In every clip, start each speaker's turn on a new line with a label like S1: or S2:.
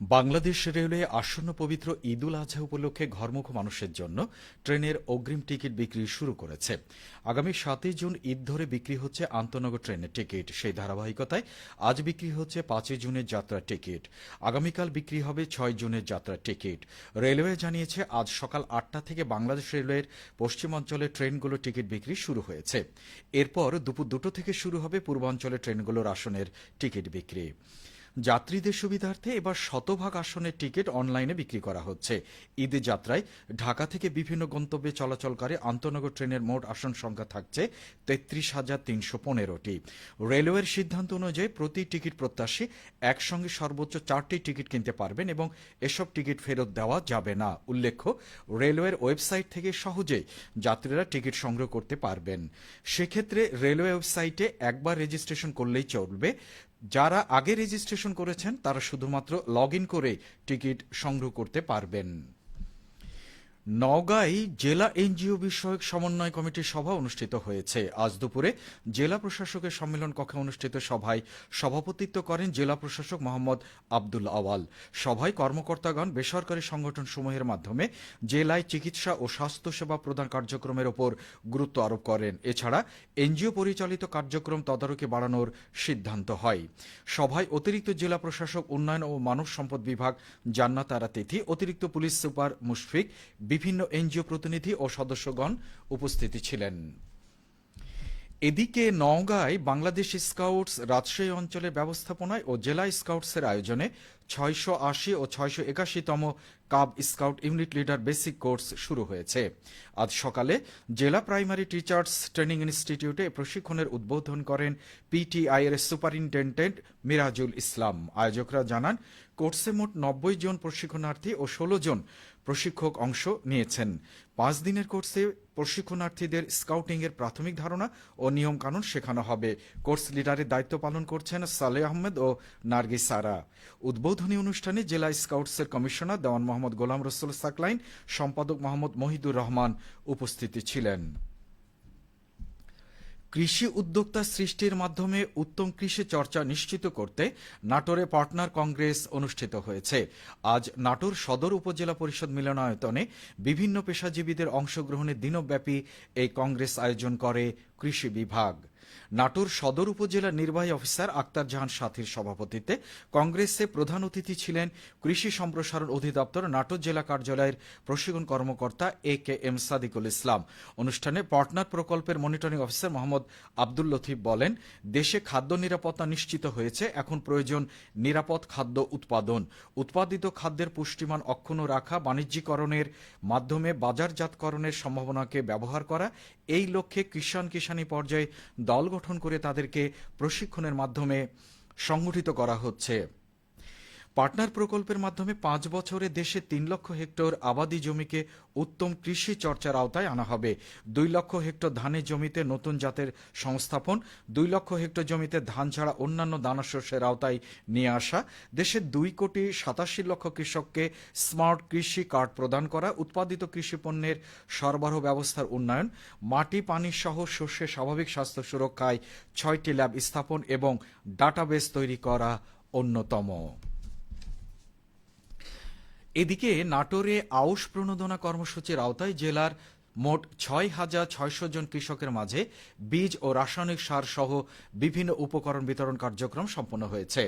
S1: Bangladesh railway আসন্ন পবিত্র ঈদ উল আজহা উপলক্ষে ঘরমুখ মানুষের জন্য ট্রেনের অগ্রিম টিকিট বিক্রি শুরু করেছে। আগামী সাতই জুন ঈদ ধরে বিক্রি হচ্ছে আন্তনগর ট্রেনের টিকিট। সেই ধারাবাহিকতায় আজ বিক্রি হচ্ছে পাঁচই জুনের যাত্রার টিকিট। আগামীকাল বিক্রি হবে ছয় জুনের যাত্রার টিকিট। রেলওয়ে জানিয়েছে, আজ সকাল আটটা থেকে বাংলাদেশ রেলওয়ের পশ্চিমাঞ্চলের ট্রেনগুলো টিকিট বিক্রি শুরু হয়েছে। এরপর দুপুর দুটো থেকে শুরু হবে পূর্বাঞ্চলের ট্রেনগুলোর আসনের টিকিট বিক্রি। যাত্রীদের সুবিধার্থে এবার শতভাগ আসনের টিকিট অনলাইনে বিক্রি করা হচ্ছে। ঈদের যাত্রায় ঢাকা থেকে বিভিন্ন গন্তব্যে চলাচলকারী আন্তনগর ট্রেনের মোট আসন সংখ্যা থাকছে তেত্রিশ হাজার তিনশো পনেরোটি। রেলওয়ের সিদ্ধান্ত অনুযায়ী প্রতি টিকিট প্রত্যাশী একসঙ্গে সর্বোচ্চ চারটি টিকিট কিনতে পারবেন এবং এসব টিকিট ফেরত দেওয়া যাবে না। উল্লেখ্য, রেলওয়ের ওয়েবসাইট থেকে সহজেই যাত্রীরা টিকিট সংগ্রহ করতে পারবেন। সেক্ষেত্রে রেলওয়ে ওয়েবসাইটে একবার রেজিস্ট্রেশন করলেই চলবে। যারা আগে রেজিস্ট্রেশন করেছেন তারা শুধুমাত্র লগ করে টিকিট সংগ্রহ করতে পারবেন। নওগাঁয় জেলা এনজিও বিষয়ক সমন্বয় কমিটির সভা অনুষ্ঠিত হয়েছে। আজ দুপুরে জেলা প্রশাসকের সম্মেলন কক্ষে অনুষ্ঠিত সভায় সভাপতিত্ব করেন জেলা প্রশাসক মোহাম্মদ আব্দুল আওয়াল। সভায় কর্মকর্তাগণ, বেসরকারি সংগঠন সমূহের মাধ্যমে জেলায় চিকিৎসা ও স্বাস্থ্যসেবা প্রদান কার্যক্রমের ওপর গুরুত্ব আরোপ করেন। এছাড়া এনজিও পরিচালিত কার্যক্রম তদারকি বাড়ানোর সিদ্ধান্ত হয়। সভায় অতিরিক্ত জেলা প্রশাসক, উন্নয়ন ও মানব সম্পদ বিভাগ জান্নাত আরা তিথি, অতিরিক্ত পুলিশ সুপার মুশফিক বিভিন্ন এনজিও প্রতিনিধি ও সদস্যগণ উপস্থিতি ছিলেন। এদিকে নওগাঁয় বাংলাদেশ স্কাউটস রাজশাহী অঞ্চলের ব্যবস্থাপনায় ও জেলা স্কাউটসের আয়োজনে ছয়শো আশি ও ছয়শো একাশিতম cub scout unit leader basic course শুরু হয়েছে। আজ সকালে জেলা প্রাইমারি টিচার্স ট্রেনিং ইনস্টিটিউটে প্রশিক্ষণের উদ্বোধন করেন পিটিআই এর সুপারিনটেন্ডেন্ট মিরাজুল ইসলাম। আয়োজকরা জানান, কোর্সে মোট নব্বই জন প্রশিক্ষণার্থী ও ষোলো জন প্রশিক্ষক অংশ নিয়েছেন। পাঁচ দিনের কোর্সে প্রশিক্ষণার্থীদের স্কাউটিং এর প্রাথমিক ধারণা ও নিয়ম কানুন শেখানো হবে। কোর্স লিডারের দায়িত্ব পালন করছেন সালে আহমেদ ও নার্গিস সারা। উদ্বোধনী অনুষ্ঠানে জেলা স্কাউটসের কমিশনার দেওয়ান মোহাম্মদ গোলাম রসুল সাকলাইন, সম্পাদক মোহাম্মদ মহিদুর রহমান উপস্থিতি ছিলেন। কৃষি উদ্যোক্তা সৃষ্টির মাধ্যমে উত্তম কৃষি চর্চা নিশ্চিত করতে নাটোরে পার্টনার কংগ্রেস অনুষ্ঠিত হয়েছে। আজ নাটোর সদর উপজেলা পরিষদ মিলনায়তনে বিভিন্ন পেশাজীবীদের অংশগ্রহণে দিনব্যাপী এই কংগ্রেস আয়োজন করে কৃষি বিভাগ। নাটোর সদর উপজেলার নির্বাহী অফিসার আক্তার জাহান সাথীর সভাপতিত্বে কংগ্রেসে প্রধান অতিথি ছিলেন কৃষি সম্প্রসারণ অধিদপ্তর নাটোর জেলা কার্যালয়ের প্রশিক্ষণ কর্মকর্তা এ কে এম সাদিকুল ইসলাম। অনুষ্ঠানে পার্টনার প্রকল্পের মনিটরিং অফিসার মোহাম্মদ আব্দুল লতিফ বলেন, দেশে খাদ্য নিরাপত্তা নিশ্চিত হয়েছে, এখন প্রয়োজন নিরাপদ খাদ্য উৎপাদন। উৎপাদিত খাদ্যের পুষ্টিমান অক্ষুণ্ণ রাখা, বাণিজ্যিকরণের মাধ্যমে বাজারজাতকরণের সম্ভাবনাকে ব্যবহার করা, এই লক্ষ্যে কিষাণ কিষাণী পর্যায়ে দল গঠন করে তাদেরকে প্রশিক্ষণের মাধ্যমে সংগঠিত করা হচ্ছে। পার্টনার প্রকল্পের মাধ্যমে পাঁচ বছরে দেশে তিন লক্ষ হেক্টর আবাদি জমিকে উত্তম কৃষি চর্চার আওতায় আনা হবে। দুই লক্ষ হেক্টর ধানের জমিতে নতুন জাতের সংস্থাপন, দুই লক্ষ হেক্টর জমিতে ধান ছাড়া অন্যান্য দানাশস্যের আওতায় নিয়ে আসা দেশের দুই কোটি সাতাশি লক্ষ কৃষককে স্মার্ট কৃষি কার্ড প্রদান করা, উৎপাদিত কৃষি পণ্যের সরবরাহ ব্যবস্থার উন্নয়ন, মাটি, পানি সহ শস্যের স্বাভাবিক স্বাস্থ্য সুরক্ষায় ছয়টি ল্যাব স্থাপন এবং ডাটাবেস তৈরি করা অন্যতম। এদিকে নাটোরে আউশ প্রণোদনা কর্মসূচির আওতায় জেলার মোট ছয় হাজার ছয়শো জন কৃষকের মাঝে বীজ ও রাসায়নিক সার সহ বিভিন্ন উপকরণ বিতরণ কার্যক্রম সম্পন্ন হয়েছে।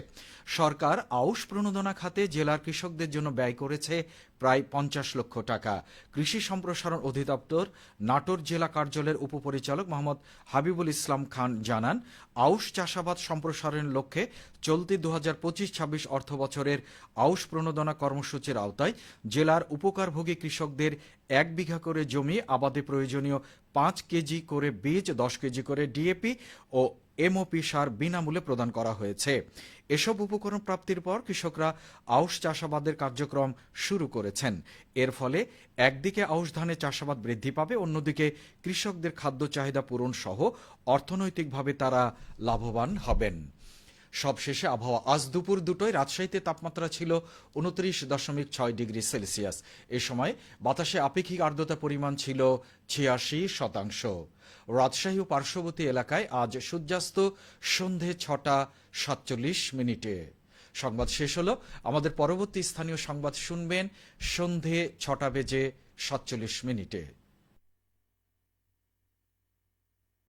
S1: সরকার আউশ প্রণোদনা খাতে জেলার কৃষকদের জন্য ব্যয় করেছে প্রায় পঞ্চাশ লক্ষ টাকা। কৃষি সম্প্রসারণ অধিদপ্তর নাটোর জেলা কার্যালয়ের উপপরিচালক মোহাম্মদ হাবিবুল ইসলাম খান জানান, আউশ চাষাবাদ সম্প্রসারণের লক্ষ্যে চলতি দু হাজার পঁচিশ ছাব্বিশ অর্থ বছরের আউশ প্রণোদনা কর্মসূচির আওতায় জেলার উপকারভোগী কৃষকদের এক বিঘা করে জমি আবাদে প্রয়োজনীয় পাঁচ কেজি করে বীজ, দশ কেজি করে ডিএপি ও এমওপি সার বিনামূল্যে প্রদান করা হয়েছে। এসব উপকরণ প্রাপ্তির পর কৃষকরা আউশ চাষাবাদের কার্যক্রম শুরু করেছেন। এর ফলে একদিকে আউশ ধানের চাষাবাদ বৃদ্ধি পাবে, অন্যদিকে কৃষকদের খাদ্য চাহিদা পূরণ সহ অর্থনৈতিকভাবে তারা লাভবান হবেন। সবশেষে আবহাওয়া আজ দুপুর দুটোয় রাজশাহীতে তাপমাত্রা ছিল উনত্রিশ দশমিক ছয় ডিগ্রি সেলসিয়াস। এ সময় বাতাসে আপেক্ষিক আর্দ্রতা পরিমাণ ছিল ছিয়াশি শতাংশ। রাজশাহী ও পার্শ্ববর্তী এলাকায় আজ সূর্যাস্ত সন্ধে ছটা সাতচল্লিশ মিনিটে। সংবাদ শেষ হলো। আমাদের পরবর্তী স্থানীয় সংবাদ শুনবেন সন্ধে ছটা বেজে সাতচল্লিশ মিনিটে।